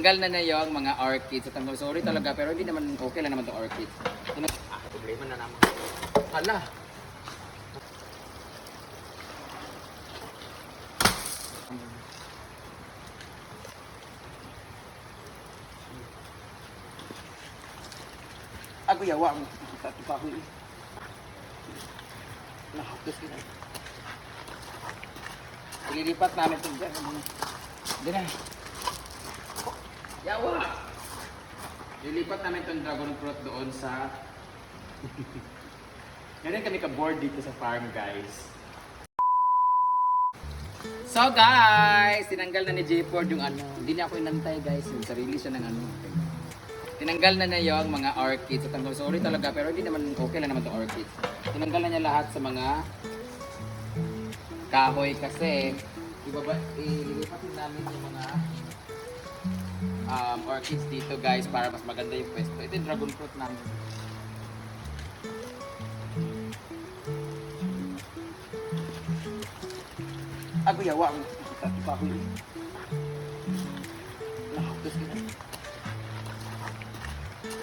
Tanggal na na yung mga orchids. At tanggal, sorry talaga, pero hindi naman okay lang naman itong orchids. Ano? Ah, problema na naman. Hala. Ako yawa mo. Tatu pa ako eh. Nakakos ka na. Ililipat namin ito dyan. Diyan na. Yawa! Lilipat namin itong dragon fruit doon sa... Ganyan kami ka-board dito sa farm, guys. So guys, tinanggal na ni J-Ford yung ano. Hindi niya ako inantay guys. Yung sarili siya ng ano. Tinanggal na na yung mga orchids. At tanggal, sorry talaga, pero hindi naman okay lang naman itong orchids. Tinanggal na niya lahat sa mga kahoy kasi ibaba, ililipat namin yung mga um, orchids dito guys para mas maganda yung pwesto. Ito yung dragon fruit namin. Ako yawa mo. Tatu pa ako eh. Nakakos ka na.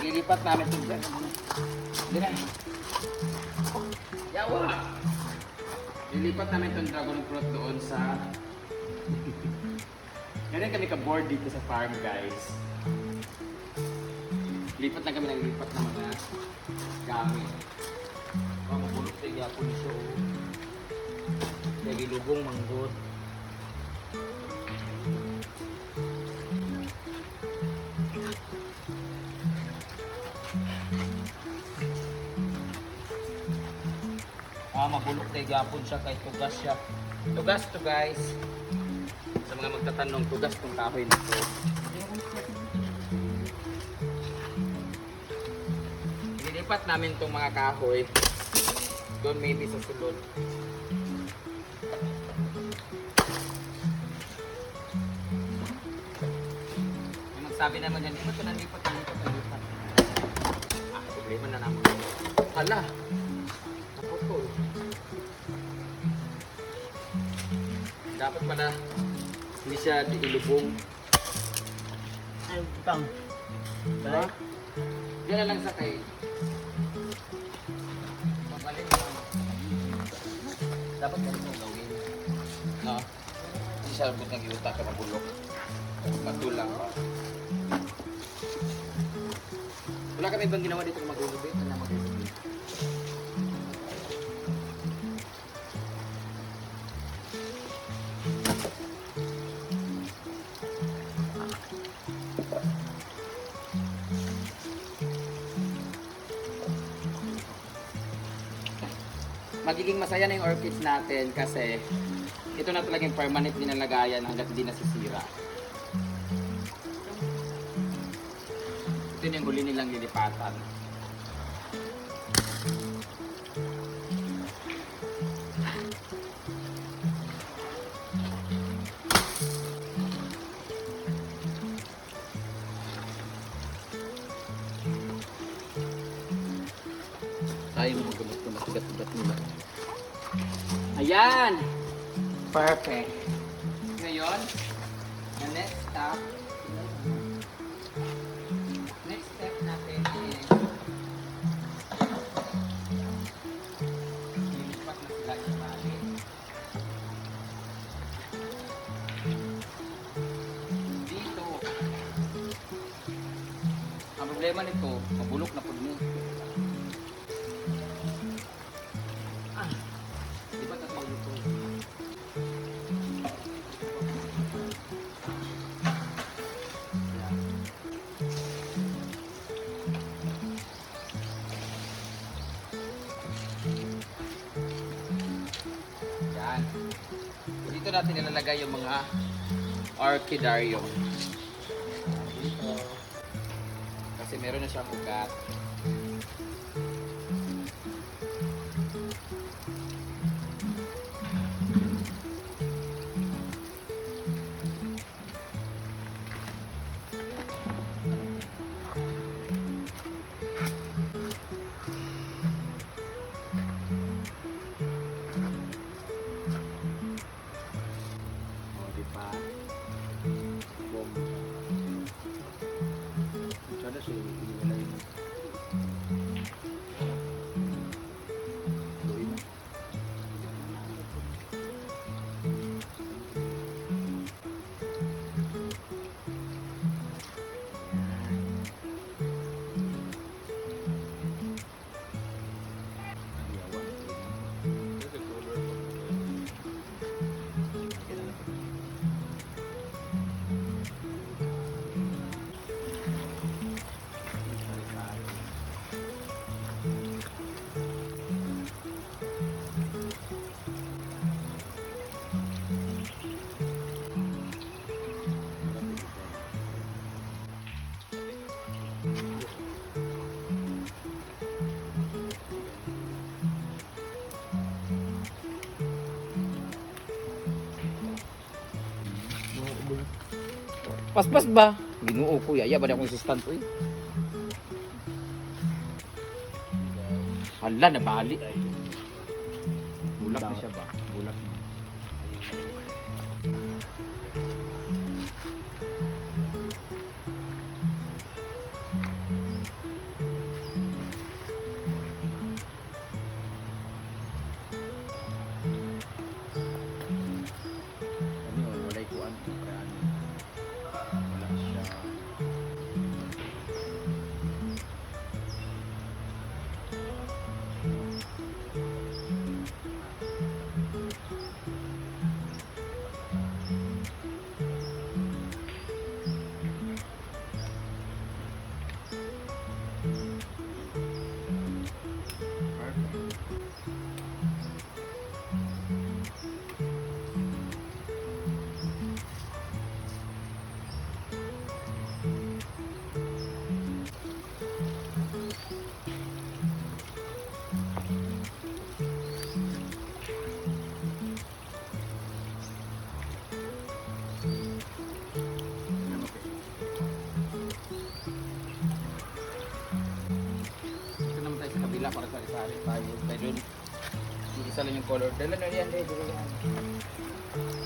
Ililipat namin ito dyan. Diyan na. Yawa! Lilipat namin itong dragon fruit doon sa... Ganyan kami ka-board dito sa farm, guys. Lipat na kami ng lipat ng mga gamit. Mga mabulok tayo yapon siya. oh. Lagi lubong manggod. Ah, mabulok tayo yapon siya kay tugas siya. Tugas to guys. Mga magtatanong, tugas tong kahoy na to. Ililipat namin tong mga kahoy. Doon maybe sa sulod. May magsabi naman yan, lipat ko na lipat, lipat lipat. Ah, problema na naman. Hala! Naputol. Dapat pala hindi siya ilubong. Ay, butang. Diba? Diyan na lang sa kay. Mabalik mo. Dapat ganito ang gawin. No? Hindi siya abot ng iutak ka mabulok. Patulang. Wala kami bang ginawa dito na maglulubit? Ano maglulubit? Magiging masaya na yung orchids natin kasi ito na talagang permanent nilalagayan hanggat hindi nasisira. Ito yung huli nilang lilipatan. Ayan! Perfect. Ngayon, the next step, next step natin is lilipat na sila sa tali. Dito, ang problema nito, mabulok na po niya. Dito natin nilalagay yung mga orchidarium. Dito. Kasi meron na siyang ugat. Paspas ba? Ginuo ko, yaya ba na akong assistant ko eh. Hala, nabali. Bulak na siya ba? Bulak na. Kabila para sa isari tayo. Tayo doon. Isa lang yung color. Dala na yan, eh. Dala yan.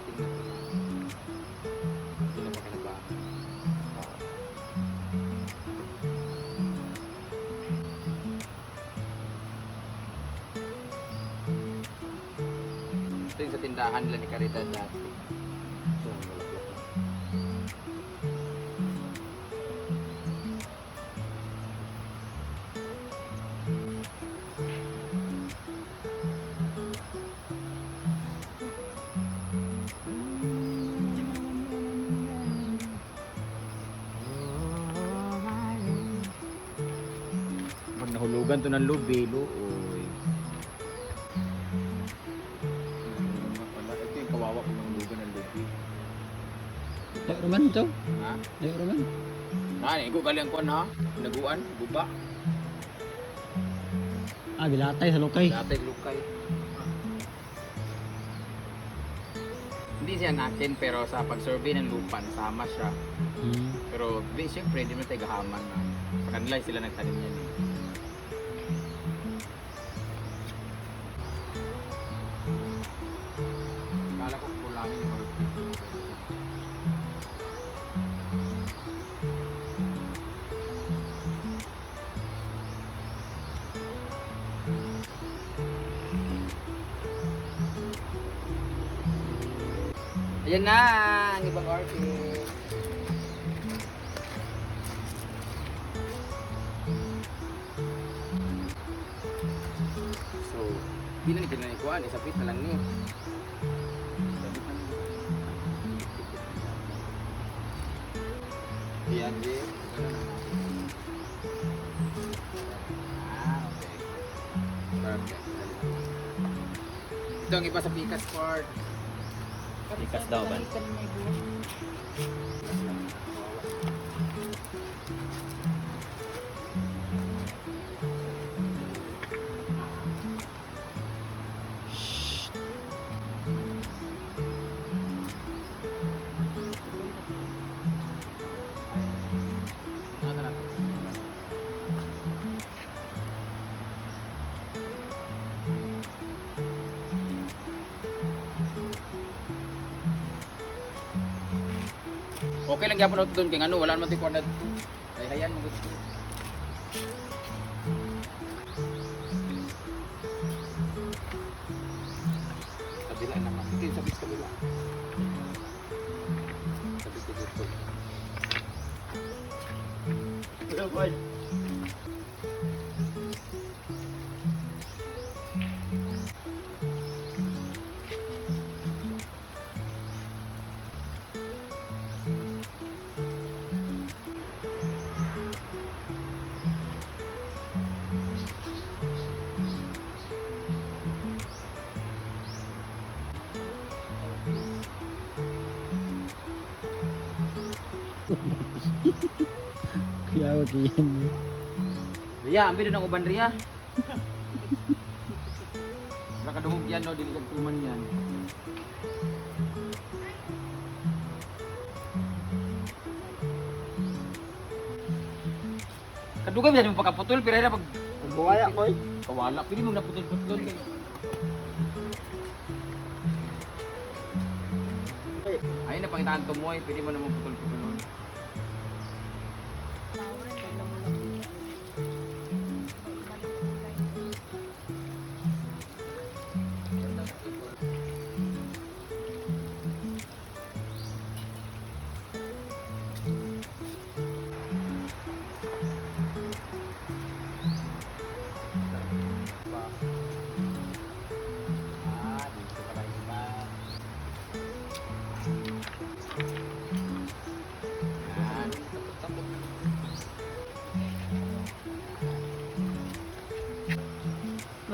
Itong steel matting na ito. Hindi na pa kinaba. Ito yung sa tindahan nila ni Caridad dati. Pag nahulugan to ng lubilo, oy. Wala, ito yung kawawa ko ng hulugan ng lubi. Layo naman ito. Ha? Layo naman. Ah, igo galing ko na, naguan, guba. Ah, gilatay sa lukay. Dati lukay. Hindi siya natin pero sa pag-survey ng lupa, nasama siya. Hmm. Pero di, siyempre, hindi mo tayo gahaman na. Sa kanila sila nagtanim yan. eh. Ayan na, ang ibang orchid. So, di na ni pinanikuan, isapit na lang ni. Ayan din. Ah. Perfect. Ito ang iba sa Picas part. Ikas daw ba? Okay lang gyapon ako doon kay ano wala naman ti kuan Kay hayan mo gusto. Tiyan mo. Ria, ambil na uban Ria. Wala ka dumog yan, no? Dili tuman yan. Kadugay bisa mo pagkaputol, pero na pag Buwaya boy. kawala, pili mo naputol-putol. Ay, napangitaan to mo, pili mo naman putol-putol.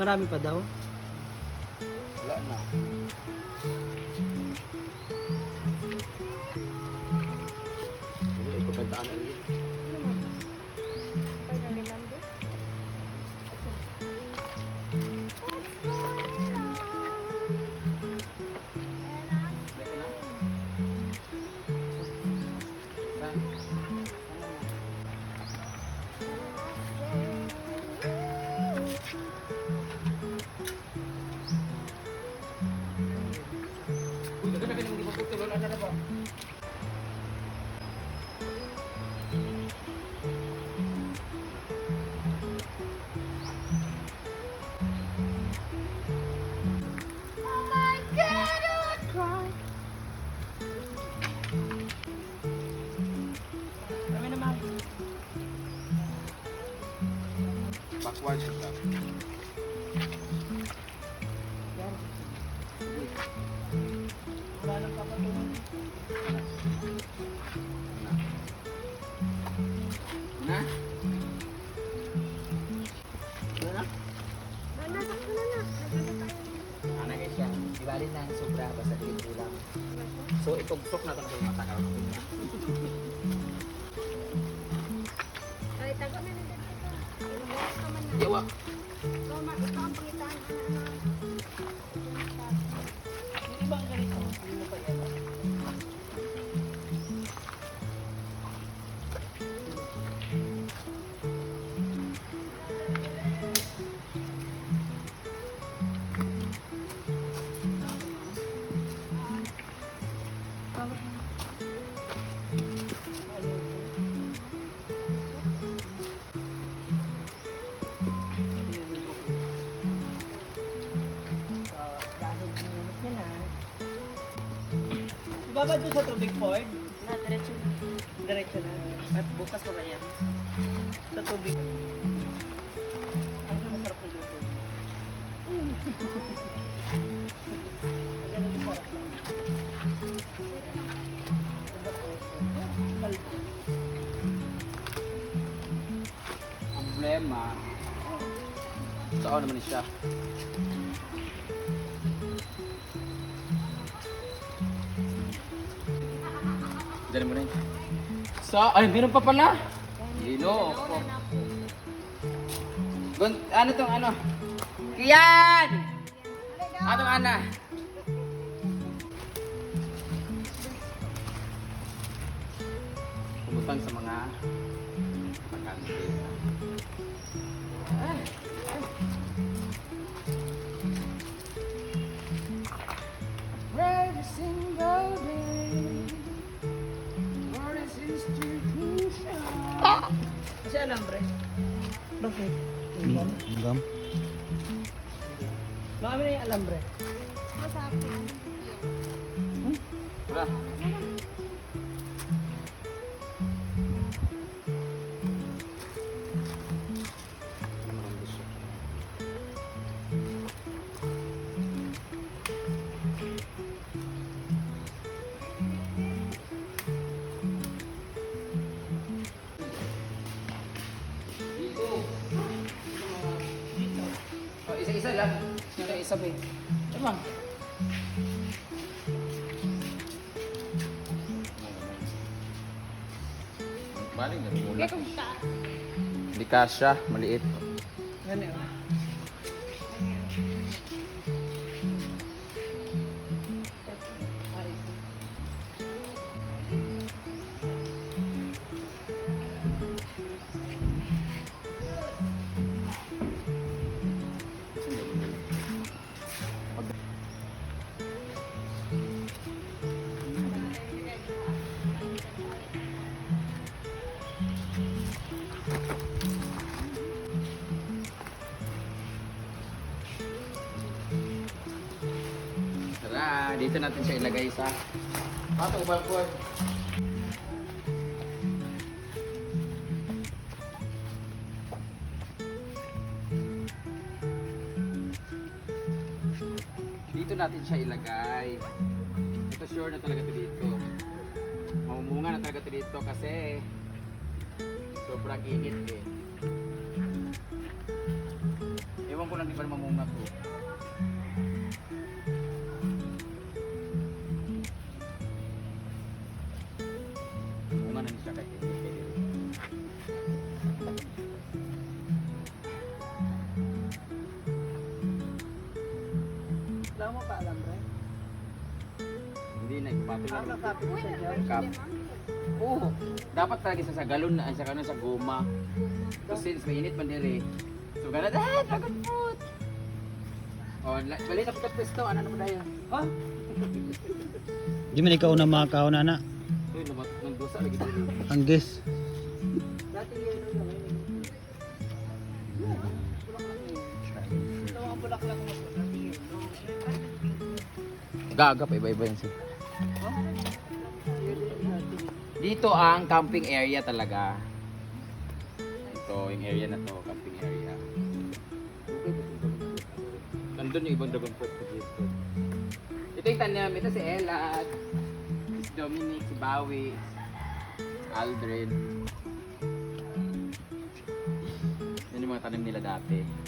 Marami pa daw. Backwards siya. Na? Ano guys siya? Ibalin na sobra basta dili kulang. So itugsok na to sa mata ka. Yawa. Ibaba doon sa tubig Ford. Na, diretso na. Diretso na. At bukas pa ba yan? Sa tubig. Ang masarap na luto. Problema. Saan naman siya? Dali mo na yun. Sa, ay, meron pa pala. Lino. Gun, ano tong ano? Kiyan! Anong ana? Oh, isa-isa lang. Isa-isa ba eh. Emang. Baling na mula. Hindi kasya, maliit. Dito natin siya ilagay sa pato balkon. Dito natin siya ilagay. Ito sure na talaga ito dito. Mamumunga na talaga ito dito kasi sobrang init eh. Ewan ko lang di ba mamunga to. Mo pa alambre? Hindi na ipapato Ang lang. nakapit sa dyan. Cup. Oo. Dapat talaga sa, sa galon na sa kanon sa goma. So since mainit man diri. So ganun ah, dragon fruit. Oh, balik na pagkat pwesto, ano naman dayo? Ha? Di man ikaw na makakaw na na. Uy, namat dosa lagi diri. Ang guess. Gaga pa iba-iba yan siya. Dito ang camping area talaga. Ito, yung area na to, camping area. Nandun yung ibang fruit ko dito. Ito yung tanim, ito si Ella, si Dominic, si Bawi, Aldrin. Yan yung mga tanim nila dati.